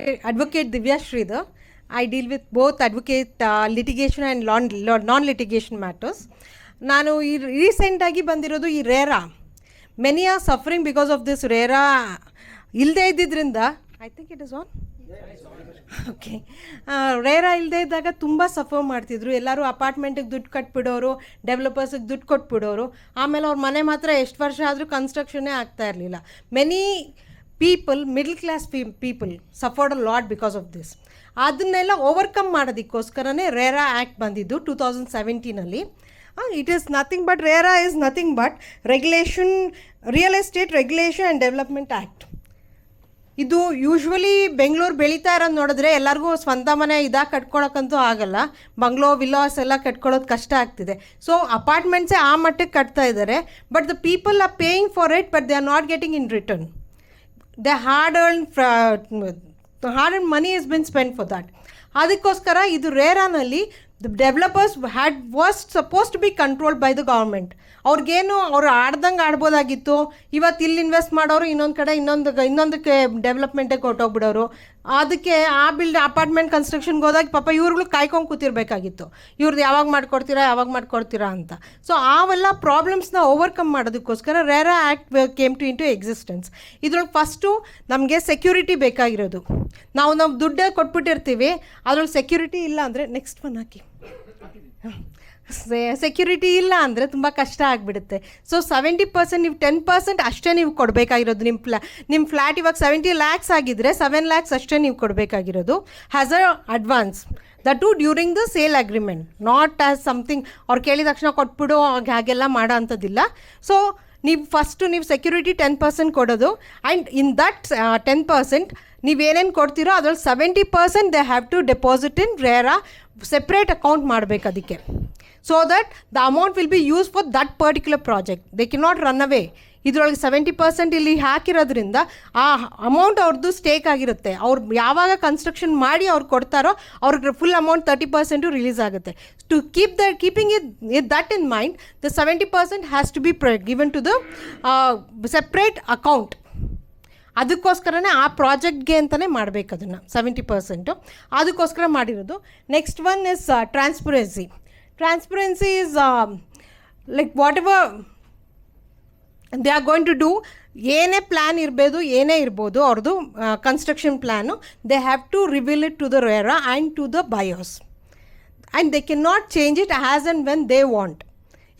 advocate Divya Sridhar. I deal with both advocate uh, litigation and non litigation matters ನಾನು ಈ ರೀಸೆಂಟಾಗಿ ಬಂದಿರೋದು ಈ RERA. Many are suffering because of this RERA. ಇಲ್ಲದೇ ಇದ್ದಿದ್ದರಿಂದ I think it is on okay RERA ಇಲ್ಲದೆ ಇದ್ದಾಗ ತುಂಬ ಸಫರ್ ಮಾಡ್ತಿದ್ರು. ಎಲ್ಲರೂ ಅಪಾರ್ಟ್ಮೆಂಟಿಗೆ ದುಡ್ಡು ಕಟ್ಬಿಡೋರು ಡೆವಲಪರ್ಸಿಗೆ ದುಡ್ಡು ಕೊಟ್ಬಿಡೋರು. ಆಮೇಲೆ ಅವ್ರ ಮನೆ ಮಾತ್ರ ಎಷ್ಟು ವರ್ಷ ಆದರೂ ಕನ್ಸ್ಟ್ರಕ್ಷನ್ನೇ ಆಗ್ತಾ ಇರಲಿಲ್ಲ. Many people middle class p people suffered a lot because of this ಅದನ್ನೆಲ್ಲ ಓವರ್ಕಮ್ ಮಾಡೋದಕ್ಕೋಸ್ಕರನೇ ರೇರಾ ಆ್ಯಕ್ಟ್ ಬಂದಿದ್ದು two thousand ಸೆವೆಂಟೀನಲ್ಲಿ it is nothing but RERA is nothing but regulation real estate regulation and development act ಇದು usually Bengaluru ಬೆಳೀತಾ ಇರೋದು ನೋಡಿದ್ರೆ ಎಲ್ಲರಿಗೂ ಸ್ವಂತ ಮನೆ ಇದಾಗ ಕಟ್ಕೊಳಕ್ಕಂತೂ ಆಗಲ್ಲ. ಬಂಗ್ಲೋ, ವಿಲಾಸ್ ಎಲ್ಲ ಕಟ್ಕೊಳ್ಳೋದು ಕಷ್ಟ ಆಗ್ತಿದೆ. ಸೊ ಅಪಾರ್ಟ್ಮೆಂಟ್ಸೇ ಆ ಮಟ್ಟಕ್ಕೆ ಕಟ್ತಾ ಇದ್ದಾರೆ but the people are paying for it but they are not getting in return the hard earn hard earn money is been spend for that ಅದಕ್ಕೋಸ್ಕರ ಇದು ರೇರಾನಲ್ಲಿ the developers had was suppose to be controlled by the government ಅವ್ರಿಗೇನು ಅವ್ರು ಆಡ್ದಂಗೆ ಆಡ್ಬೋದಾಗಿತ್ತು. ಇವತ್ತು ಇಲ್ಲಿ invest ಮಾಡೋರು ಇನ್ನೊಂದು ಕಡೆ, ಇನ್ನೊಂದು ಇನ್ನೊಂದಕ್ಕೆ ಡೆವಲಪ್ಮೆಂಟೇ ಕೊಟ್ಟೋಗ್ಬಿಡೋರು. ಅದಕ್ಕೆ ಆ ಬಿಲ್ಡ್ ಅಪಾರ್ಟ್ಮೆಂಟ್ ಕನ್ಸ್ಟ್ರಕ್ಷನ್ಗೆ ಹೋದಾಗ ಪಾಪ ಇವ್ರುಗಳು ಕಾಯ್ಕೊಂಡು ಕೂತಿರ್ಬೇಕಾಗಿತ್ತು. ಇವ್ರದ್ದು ಯಾವಾಗ ಮಾಡ್ಕೊಡ್ತೀರಾ ಯಾವಾಗ ಮಾಡ್ಕೊಡ್ತೀರಾ ಅಂತ. ಸೊ ಆವೆಲ್ಲ ಪ್ರಾಬ್ಲಮ್ಸ್ನ ಓವರ್ಕಮ್ ಮಾಡೋದಕ್ಕೋಸ್ಕರ RERA act came to into existence ಇದ್ರೊಳಗೆ ಫಸ್ಟು ನಮಗೆ ಸೆಕ್ಯೂರಿಟಿ ಬೇಕಾಗಿರೋದು. ನಾವು ನಾವು ದುಡ್ಡೇ ಕೊಟ್ಬಿಟ್ಟಿರ್ತೀವಿ. ಅದ್ರೊಳಗೆ ಸೆಕ್ಯೂರಿಟಿ ಇಲ್ಲ ಅಂದರೆ ನೆಕ್ಸ್ಟ್ ಒನ್ ಹಾಕಿ. ಸೆಕ್ಯೂರಿಟಿ ಇಲ್ಲ ಅಂದರೆ ತುಂಬ ಕಷ್ಟ ಆಗಿಬಿಡುತ್ತೆ. ಸೊ ಸೆವೆಂಟಿ ಪರ್ಸೆಂಟ್ ನೀವು ಟೆನ್ ಪರ್ಸೆಂಟ್ ಅಷ್ಟೇ ನೀವು ಕೊಡಬೇಕಾಗಿರೋದು ನಿಮ್ಮ ಫ್ಲಾ ನಿಮ್ಮ ಫ್ಲ್ಯಾಟ್ ಇವಾಗ ಸೆವೆಂಟಿ ಲ್ಯಾಕ್ಸ್ ಆಗಿದ್ದರೆ ಸೆವೆನ್ ಲ್ಯಾಕ್ಸ್ ಅಷ್ಟೇ ನೀವು ಕೊಡಬೇಕಾಗಿರೋದು. Has a advance the to during the sale agreement not as something ಅವ್ರು ಕೇಳಿದ ತಕ್ಷಣ ಕೊಟ್ಬಿಡು ಹಾಗೆಲ್ಲ ಮಾಡೋ ಅಂಥದ್ದಿಲ್ಲ. ಸೊ ನೀವು ಫಸ್ಟು ನೀವು ಸೆಕ್ಯೂರಿಟಿ ಟೆನ್ ಪರ್ಸೆಂಟ್ ಕೊಡೋದು and in that ten percent ನೀವೇನೇನು ಕೊಡ್ತೀರೋ ಅದ್ರಲ್ಲಿ seventy percent they have to deposit in RERA separate account ಮಾಡಬೇಕು ಅದಕ್ಕೆ so that the amount will be use for that particular project they can not run away ಇದರೊಳಗೆ seventy percent ಇಲ್ಲಿ ಹಾಕಿರೋದ್ರಿಂದ ಆ amount ಅವ್ರದ್ದು stake ಆಗಿರುತ್ತೆ. ಅವ್ರು ಯಾವಾಗ ಕನ್ಸ್ಟ್ರಕ್ಷನ್ ಮಾಡಿ ಅವ್ರು ಕೊಡ್ತಾರೋ ಅವ್ರಿಗೆ full amount thirty percent release ಆಗುತ್ತೆ. To keep the keeping it that in mind the seventy percent has to be pro given to the separate account ಅದಕ್ಕೋಸ್ಕರನೇ ಆ ಪ್ರಾಜೆಕ್ಟ್ಗೆ ಅಂತಲೇ ಮಾಡಬೇಕು ಅದನ್ನು ಸೆವೆಂಟಿ ಪರ್ಸೆಂಟು ಅದಕ್ಕೋಸ್ಕರ ಮಾಡಿರೋದು. Next one is transparency transparency is like whatever they are going to do ಏನೇ plan ಇರಬೋದು, ಏನೇ ಇರ್ಬೋದು, ಅವ್ರದ್ದು construction plan they have to reveal it to the RERA and to the buyers and they can not change it has and when they want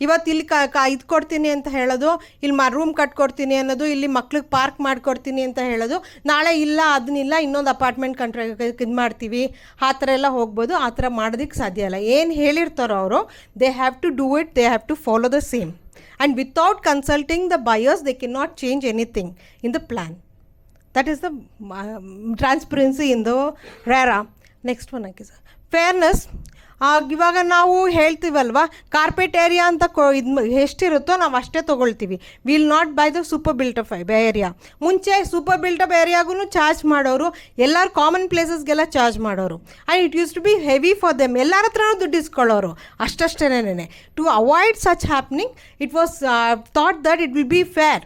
ಇವತ್ತು ಇಲ್ಲಿ ಕ ಕ, ಇದು ಕೊಡ್ತೀನಿ ಅಂತ ಹೇಳೋದು, ಇಲ್ಲಿ ಮ ರೂಮ್ ಕಟ್ಕೊಡ್ತೀನಿ ಅನ್ನೋದು, ಇಲ್ಲಿ ಮಕ್ಳಿಗೆ ಪಾರ್ಕ್ ಮಾಡಿಕೊಡ್ತೀನಿ ಅಂತ ಹೇಳೋದು, ನಾಳೆ ಇಲ್ಲ ಅದನ್ನಿಲ್ಲ ಇನ್ನೊಂದು ಅಪಾರ್ಟ್ಮೆಂಟ್ ಕಂಟ್ರ ಇದು ಮಾಡ್ತೀವಿ, ಆ ಥರ ಎಲ್ಲ ಹೋಗ್ಬೋದು, ಆ ಥರ ಮಾಡೋದಕ್ಕೆ ಸಾಧ್ಯ ಇಲ್ಲ. ಏನು ಹೇಳಿರ್ತಾರೋ ಅವರು they have to do it they have to follow the same and without consulting the buyers they cannot change anything in the plan that is the um, transparency in the RERA. Next one, Akisa. Fairness ಇವಾಗ ನಾವು ಹೇಳ್ತೀವಲ್ವ carpet area ಅಂತ ಕೊ, ಇದು ಎಷ್ಟಿರುತ್ತೋ ನಾವು ಅಷ್ಟೇ ತೊಗೊಳ್ತೀವಿ. Will not buy the super built up area ಮುಂಚೆ super built up ಏರಿಯಾಗೂ ಚಾರ್ಜ್ ಮಾಡೋರು, ಎಲ್ಲರೂ ಕಾಮನ್ ಪ್ಲೇಸಸ್ಗೆಲ್ಲ ಚಾರ್ಜ್ ಮಾಡೋರು. And it use to be heavy for them ಎಲ್ಲರ ಹತ್ರನೂ ದುಡ್ಡು ಇಸ್ಕೊಳ್ಳೋರು. ಅಷ್ಟಷ್ಟೇನೆ to avoid such happening it was thought that it will be fair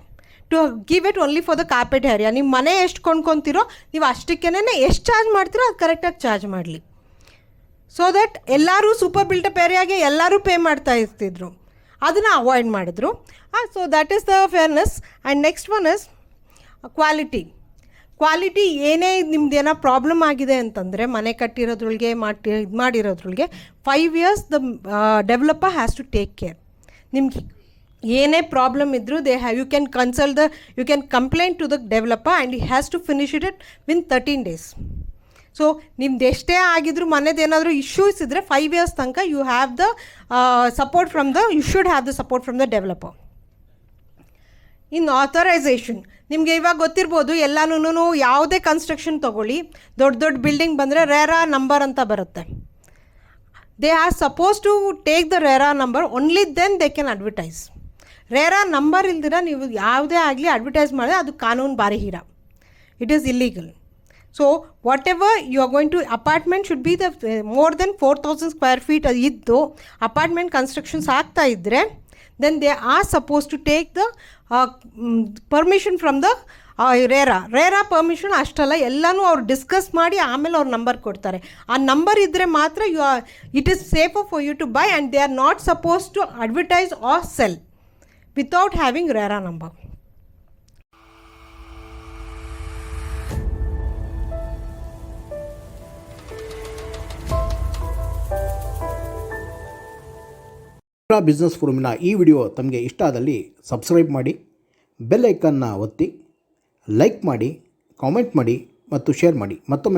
to give it only for the carpet area ನಿಮ್ಮ ಮನೆ ಎಷ್ಟು ಕೊಂಡ್ಕೊತೀರೋ, ನೀವು ಅಷ್ಟಕ್ಕೇನೆ ಎಷ್ಟು ಚಾರ್ಜ್ ಮಾಡ್ತೀರೋ, ಅದು ಕರೆಕ್ಟಾಗಿ ಚಾರ್ಜ್ ಮಾಡಲಿ. ಸೊ ದಟ್ ಎಲ್ಲರೂ ಸೂಪರ್ ಬಿಲ್ಟಪ್ ಏರಿಯಾಗೆ ಎಲ್ಲರೂ ಪೇ ಮಾಡ್ತಾ ಇರ್ತಿದ್ರು. ಅದನ್ನು ಅವಾಯ್ಡ್ ಮಾಡಿದ್ರು. So that is the fairness and next one is quality quality ಏನೇ ನಿಮ್ದು ಏನೋ ಪ್ರಾಬ್ಲಮ್ ಆಗಿದೆ ಅಂತಂದರೆ, ಮನೆ ಕಟ್ಟಿರೋದ್ರೊಳಗೆ ಮಾಡಿ ಇದು ಮಾಡಿರೋದ್ರೊಳಗೆ five years the developer has to take care ನಿಮ್ಗೆ ಏನೇ ಪ್ರಾಬ್ಲಮ್ ಇದ್ದರೂ they have you can consult the you can complaint to the developer and you has to finish it it within thirteen days so ನಿಮ್ದು ಎಷ್ಟೇ ಆಗಿದ್ರು ಮನೇದು ಏನಾದರೂ issues ಇದ್ದರೆ five years ತನಕ you have the support from the you should have the support from the developer in authorization ನಿಮಗೆ ಇವಾಗ ಗೊತ್ತಿರ್ಬೋದು ಎಲ್ಲನೂ ಯಾವುದೇ ಕನ್ಸ್ಟ್ರಕ್ಷನ್ ತೊಗೊಳ್ಳಿ, ದೊಡ್ಡ ದೊಡ್ಡ ಬಿಲ್ಡಿಂಗ್ ಬಂದರೆ ರೇರಾ ನಂಬರ್ ಅಂತ ಬರುತ್ತೆ. They are suppose to take the RERA number only then they can advertise RERA number ಇಲ್ದಿರ ನೀವು ಯಾವುದೇ ಆಗಲಿ ಅಡ್ವರ್ಟೈಸ್ ಮಾಡಿದ್ರೆ ಅದು ಕಾನೂನು ಬಾರಿಹೀರ it is illegal so whatever you are going to apartment should be the more then four thousand square feet ಅದು ಇದ್ದು apartment constructions ಆಗ್ತಾ ಇದ್ದರೆ then they are suppose to take the permission from the RERA RERA permission ಅಷ್ಟಲ್ಲ, ಎಲ್ಲನೂ ಅವ್ರು discuss ಮಾಡಿ ಆಮೇಲೆ ಅವ್ರ ನಂಬರ್ ಕೊಡ್ತಾರೆ. ಆ ನಂಬರ್ ಇದ್ದರೆ ಮಾತ್ರ you are it is safer for you to buy and they are not suppose to advertise or sell without having RERA number business ಫೋರಮಿನ ಈ ವಿಡಿಯೋ ತಮಗೆ ಇಷ್ಟ ಆದಲ್ಲಿ ಸಬ್ಸ್ಕ್ರೈಬ್ ಮಾಡಿ, ಬೆಲ್ ಐಕನ್ನ ಒತ್ತಿ, ಲೈಕ್ ಮಾಡಿ, ಕಾಮೆಂಟ್ ಮಾಡಿ ಮತ್ತು ಶೇರ್ ಮಾಡಿ. ಮತ್ತೊಮ್ಮೆ